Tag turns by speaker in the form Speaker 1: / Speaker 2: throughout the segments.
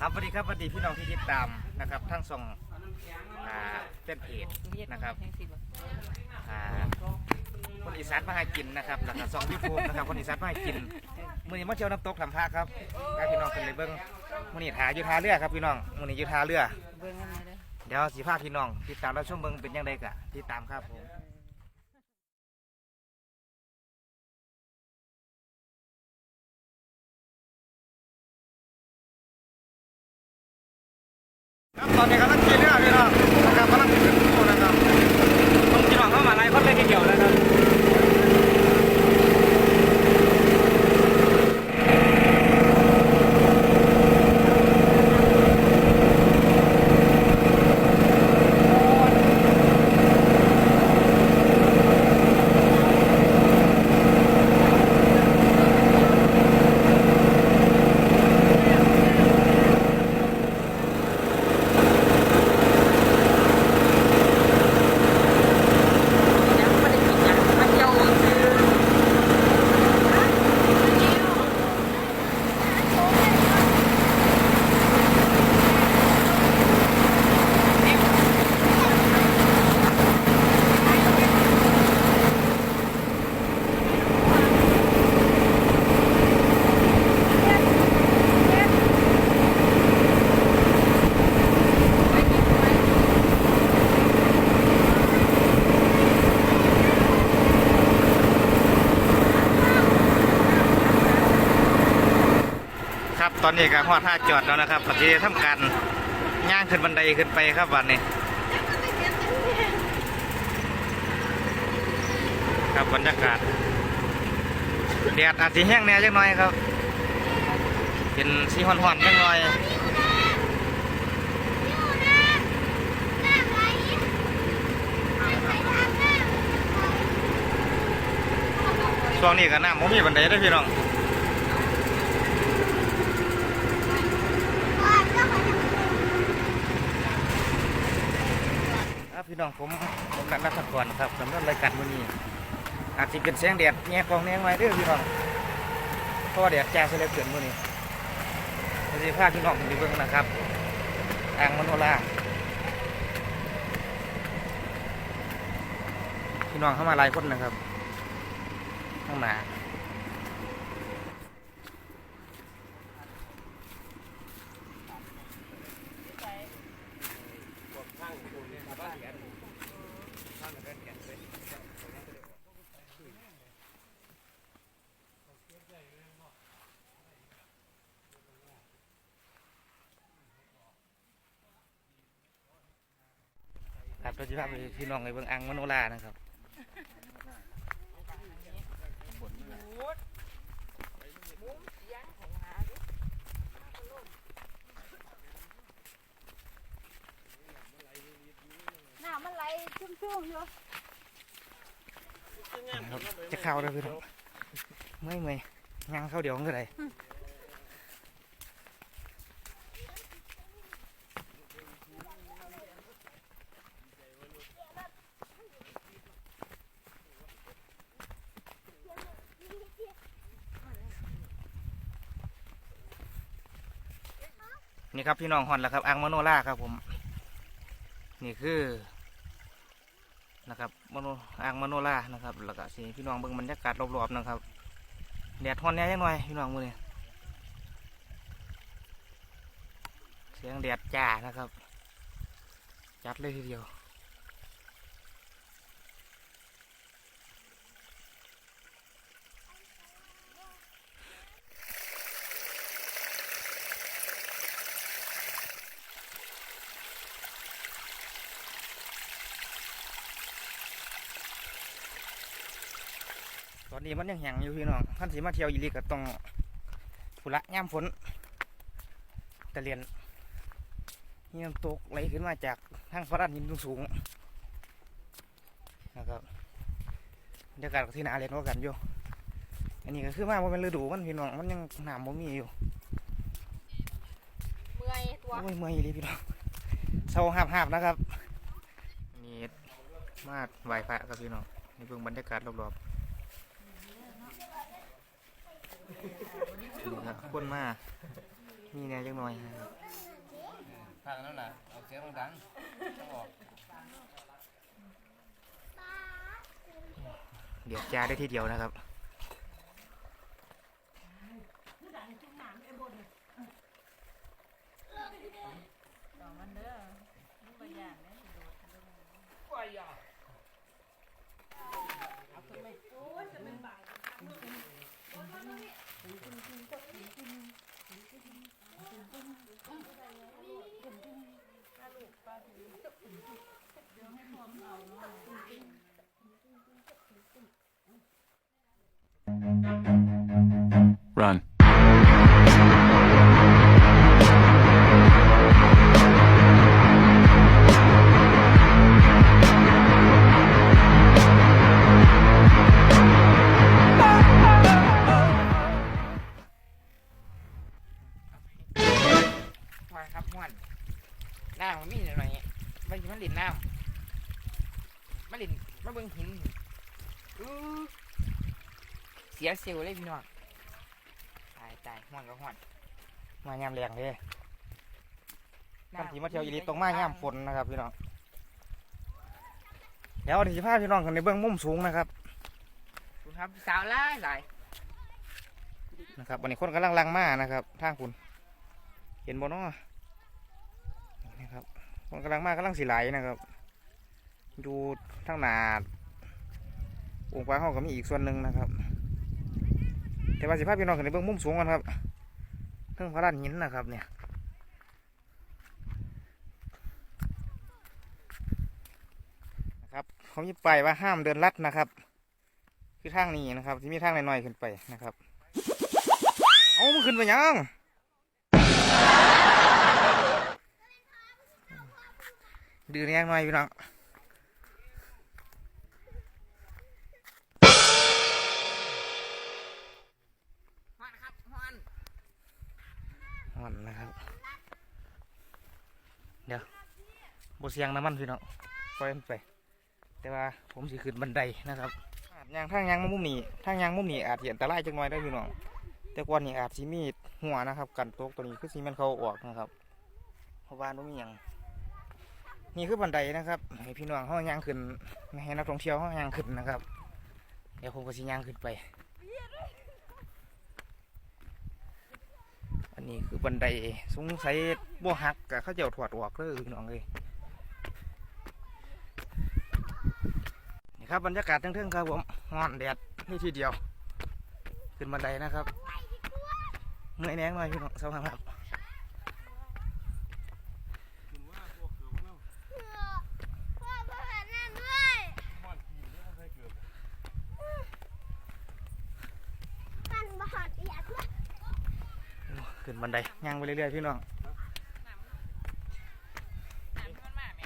Speaker 1: ครับสวัสดีครับสวัสดีพี่น้องที่ติดตามนะครับทั้งสองอ่าเป็นเพจนะครับอ่าคนอีสานมาให้กินนะครับแล้วก็สองยูทูบนะครับคนอีสานมาให้กินมื้อนี้มาเที่ยวน้ำตกลำพาครับให้พี่น้องเป็นเลยเบิ้งมื้อนี้ทาอยู่ท่าเรือครับพี่น้องมื้อนี้อยู่ท่าเรือ
Speaker 2: เบิ่งกันเลยเด้อ
Speaker 1: เดี๋ยวสิพาพี่น้องติดตามรับชมเบิ้งเป็นยังไงกะติดตามครับผม 他跑你看他贴这儿给他 ตอนนี้
Speaker 2: ก็
Speaker 1: ฮอดท่าจอดแล้วนะครับปฏิทำการย่างขึ้นบันไดขึ้นไปครับวันนี้ ครับบรรยากาศแดดอาจจะแห้งแน่จังหน่อยครับ เป็นสีห่อนๆจังหน่อยช่วงนี้ก็น้ำมันมีบันไดเด้วยพี่น้อง ครับ พี่น้องผมผมนักนักก่อนครับสำหรับรายการวันนี้ อาจจะเป็นแสงแดดแง่กองแง่ไว้เด้อพี่น้องเพราะว่าแดดจ้งเสียเหลือเกินวันนี้เราจะพาพี่น้องไปเบิ่งนะครับอ่างมโนราพี่น้องเข้ามาหลายคนนะครับข้างหน้า ครับเราจะพาไปพี่น้องไปเบิ่งอ่างมโนรานะครับ
Speaker 3: น้ำมันไหลชุ่มๆอยู่
Speaker 1: ครับจะเข้าเลยพี่น้องไม่เมื่อยยังเข้าเดี๋ยวก็ได้ นี่ครับพี่น้องฮอนแล้วครับอ่างมโนราครับผม นี่คือนะครับมโนอ่างมโนรานะครับแล้วก็สีพี่น้องเบิ่งบรรยากาศรอบๆนะครับแดดฮอนแน่ยังหน่อยพี่น้องมือเนี้เสียงแดดจ้านะครับ จัดเลยทีเดียว อนนี้มันยังแห้งอยู่พี่น้องท่านสิมาเที่ยวอีหลีก็ต้องฟุละย่ามฝนตะเลียนนี่น้ำตกไหลขึ้นมาจากทางฟรันหินสูงๆนะครับบรรยากาศก็ที่นาเรียนว่ากันอยู่ อันนี้ก็คือมาว่าเป็นฤดูมันพี่น้องมันยังหนามบ่มีอยู่
Speaker 3: เมื่อยตัว
Speaker 1: โอ้ยเมื่อยอีหลีพี่น้องเศร้าหาบหาบๆนะครับนี่มาไหว้พระครับพี่น้องนี่เบิ่งบรรยากาศรอบๆ นี่ครับคนมามีแนวจังหน่อยนะครับ
Speaker 4: พากันนั่นแหละเอาเสียงดังๆต้องออก
Speaker 1: เดี๋ยวจ้าได้ทีเดียวนะครับ
Speaker 2: ต่อมันเด้อ สี
Speaker 1: ยเซลลเลยพี่น้องตายตายม่วนก็ม่วนมายามแรงเลยกันทีมาเที่ยวอีหลีตรงมายามฝนนะครับพี่น้องเดี๋ยวทีพาพี่น้องกันในเบื้องมุมสูงนะครับ
Speaker 2: คุณครับสาวหลายหลาย
Speaker 1: นะครับวันนี้คนกำลังลังมานะครับทางคุณ เห็นบ่เนาะนี่ครับคนกำลังมากำลังสีไหลนะครับดูทางหนาองค์พระเขาก็มีอีกส่วนหนึ่งนะครับ แต่ว่าสิภาพพี่น้องกันในเบื้องมุมสูงกันครับเรื่องพระลานหินนะครับเนี่ยนะครับเขามีป้ายว่าห้ามเดินลัดนะครับ คือทางนี้นะครับ ที่มีทางน้อยๆขึ้นไปนะครับเอามันขึ้นไปยังดื้อแรงหน่อยพี่น้อง
Speaker 2: อนนะ
Speaker 1: ครับ เดี๋ยวบเสียงน้ำมันพี่น้องปล่อยมันไป แต่ว่าผมสิขึ้นบันไดนะครับยางทางยางมุมนี้ทางยางมุมนี้อาจจะอันตรายจังหน่อยได้พี่น้องแต่ก่อนนี้อาจสิมีหัวนะครับ กันตกตัวนี้คือสีมันเขาออกนะครับเพราะว่าไม่มีหยังนี่คือบันไดนะครับให้พี่น้องเขายางขึ้นให้นักท่องเที่ยวเขายางขึ้นนะครับ เดี๋ยวผมก็สิยางขึ้นไป นนี้คือบันไดสงสัยบ่หักกับเขาเจ้าถอดออกเลยพี่น้องเลยนี่ครับบรรยากาศเทิงๆครับผมฮ้อนแดดนี่ทีเดียว ขึ้นบันไดนะครับเมื่อยแน่งหน่อยพี่น้องสวัสดีครับ
Speaker 3: พ่อพ่อเห็นนั่นด้วยมันบาดเจ็บด้วย
Speaker 1: ขึ้นบันไดย่างไปเรื่อยๆพี่น้อง
Speaker 2: น้ำมันมาแม่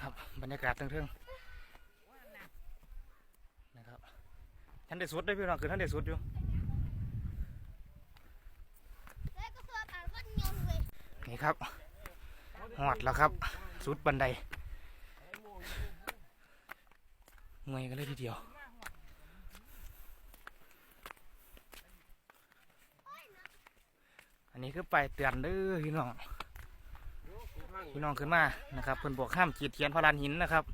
Speaker 1: ครับบรรยากาศเทิงๆนะครับท่านได้สุดได้พี่น้องคือท่านได้สุดอยู่นี่ครับหอดแล้วครับ สุดบันไดเมื่อยกันเลยทีเดียว อันนี้คือไปายเตือนเด้อพี่น้องพี่น้องขึ้นมานะครับเพิ่นบอกห้ามขีดเทียนพระลานหินนะครับ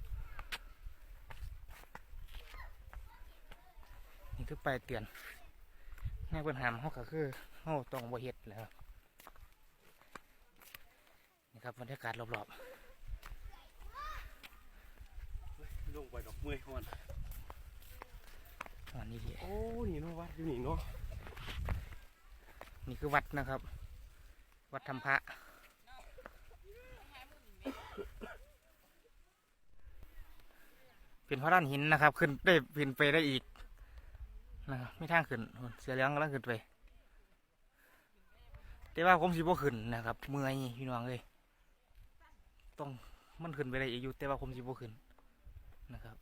Speaker 1: นี่คือไปายเตือนแม่เพิ่นหามเขาก็คือเขาต้องบ่เฮ็ดแหล้วนี่ครับบรรยากาศรอบ
Speaker 4: ลงไปดอกเมื่อยหอน
Speaker 1: ๆวันนี้ดี
Speaker 4: โอ้นี่เนาะวัดอยู่นี่เนาะ
Speaker 1: นี่คือวัดนะครับ วัดธรรมพระเป็นพระด้านหินนะครับ ขึ้นได้ขึ้นไปได้อีกนะครับไม่ทางขึ้นเสียเลี้ยงกำลังขึ้นไป แต่ว่าผมสิบ่ขึ้นนะครับเมื่อยพี่น้องเลยต้องมันขึ้นไปได้อีกอยู่แต่ว่าผมสิบ่ขึ้นนะครับ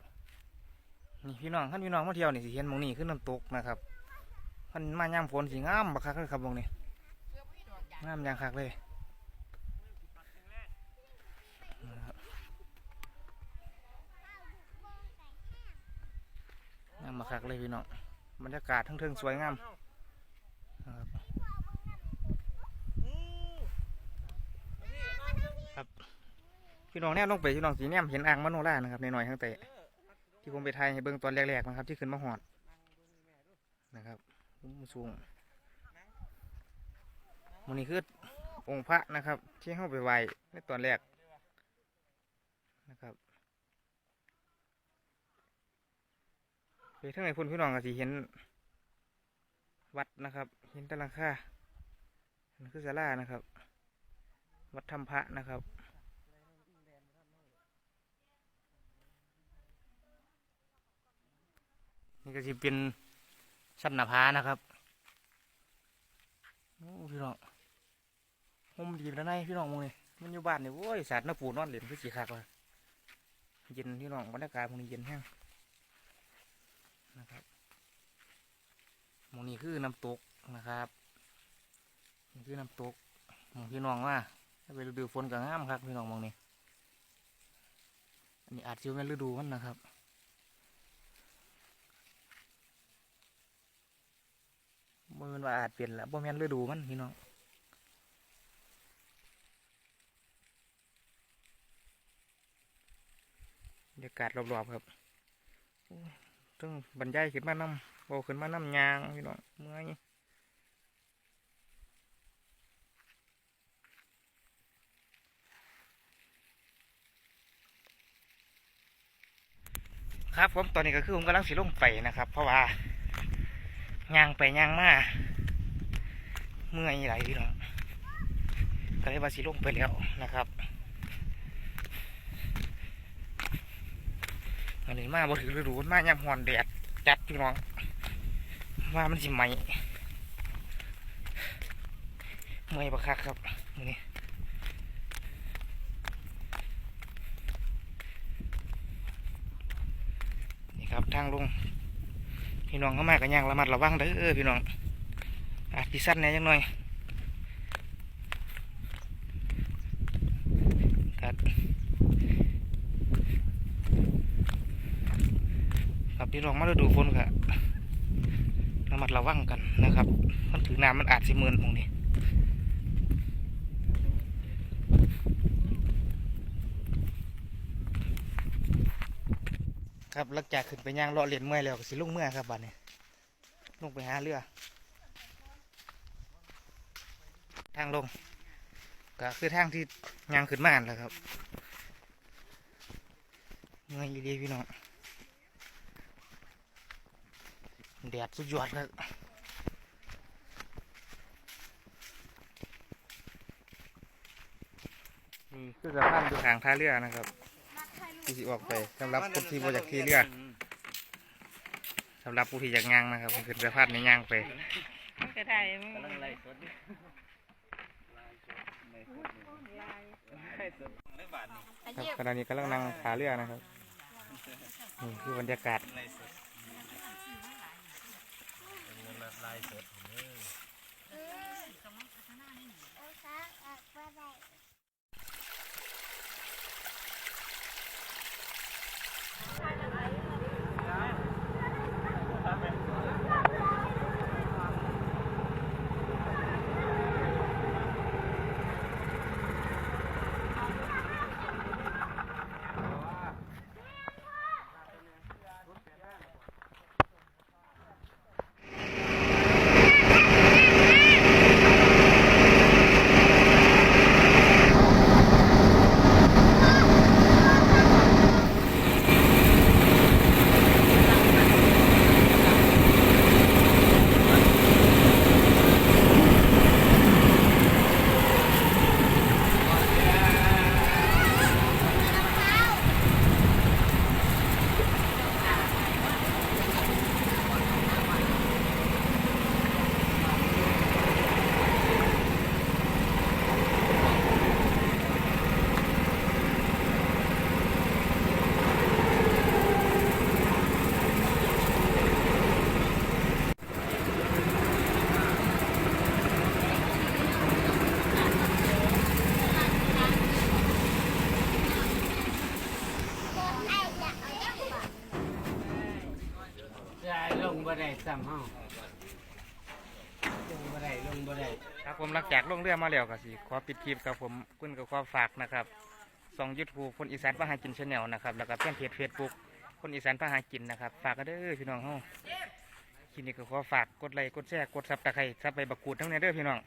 Speaker 1: นี่พี่น้องท่านพี่น้องมาเที่ยวนี่สิเห็นมองนี่ขึ้นน้ำตกนะครับ พันมาย่ำฝนสีงามบักคักเลยครับวงนี้งามอย่างคักเลยงามบักคักเลยพี่น้องบรรยากาศทั้งเทิงสวยงามครับพี่น้องแน่น้องไปพี่น้องสีแนมเห็นอ่างมโนรานะครับในหน่อยทั้งเตะที่ผมไปไทยให้เบิ้งตอนแรกๆนะครับ ที่ขึ้นมาหอดนะครับ มุสูงมันนี้คือองค์พระนะครับ ที่เข้าไปไหว้ในตอนแรกนะครับไปทั้งไหนพุ่นพี่น้องก็สิเห็น วัดนะครับ เห็นตะลังค่านั่นคือศาลานะครับ วัดธรรมพระนะครับนี่ก็จะเป็น ชันหนาผานะครับโอ้พี่น้องห่มดีแล้วนายพี่น้องมองนี่มันอยู่บ้านเนี่ยโว้ยสาดน้าปูนอนเหรียญคือสีคักเลยเย็นพี่น้องบรรยากาศมองนี้เย็นแห้งนะครับมองนี้คือน้ำตกนะครับนี่คือน้ำตกมองพี่น้องว่าถ้าไปฤดูฝนก็งามครับพี่น้องมองนี่อันนี้อาจจะเป็นฤดูมันนะครับ บ่แมันว่าอาจเปลี่ยนละบ่แม่นฤดูมันพี่น้องบรรยากาศรอบๆครับต้องบรรยายขึ้นมาน้ำโบขึ้นมาน้ำยางพี่น้องเมื่อยครับผมตอนนี้ก็คือผมกำลังสิลงไปนะครับ เพราะว่า ย่างไปย่างมาเมื่อยไหลพี่น้องก็เลยว่าสิลงไปแล้วนะครับอันนี้มาบ่ถือฤดูมายามหอนแดดจัดพี่น้องว่ามันสิไหมเมื่อยบักคักครับมือนี้นี่ครับทางลง พี่น้องเข้ามากันยังระมัดระวังเด้อพี่น้องอาจพิสั้นแหน่ยยังหน่อยตัดครับพี่น้องมาดูฝนครับระมัดระวังกันนะครับมันถือน้ำมันอาจสิมืนตรงนี้ ครับหลังจากขึ้นไปย่างเลาะเลียนเมื่อยแล้วก็สิลงเมื่อครับบัดนี้ลงไปหาเรือ ทางลงก็คือทางที่ย่างขึ้นมาอันแล้วครับเมื่อยอีดีพี่น้องแดดสุดยอดครับนี่คือสะพานดูทางท่าเรือนะครับ ที่สิออกไปสำหรับคนที่บ่อยากขี่เรือสำหรับผู้ที่อยากย่างนะครับขึ้นสะพานในย่างไป
Speaker 2: มันก็ได้มึง
Speaker 4: กำลังไล่สด
Speaker 1: ครับขณะนี้กำลังนั่งขาเรือนะครับนี่คือบรรยากาศ
Speaker 5: ซ้ำเฮาลงบ่ได้ลงบ่ได้
Speaker 1: ครับผมหลังจากลงเรือมาแล้วก็สิขอปิดคลิปครับผมคุณกับขอฝากนะครับส่องยูทูบคนอีสานพาหากินชาแนลนะครับแล้วก็แฟนเพจเฟซบุ๊กคนอีสานพาหากินนะครับฝากกันเด้อพี่น้องเฮาคลิปนี้ก็ขอฝากกดไลค์กดแชร์กดซับตะไคร้ซับใบบักกูดทั้งนี้เด้อพี่น้อง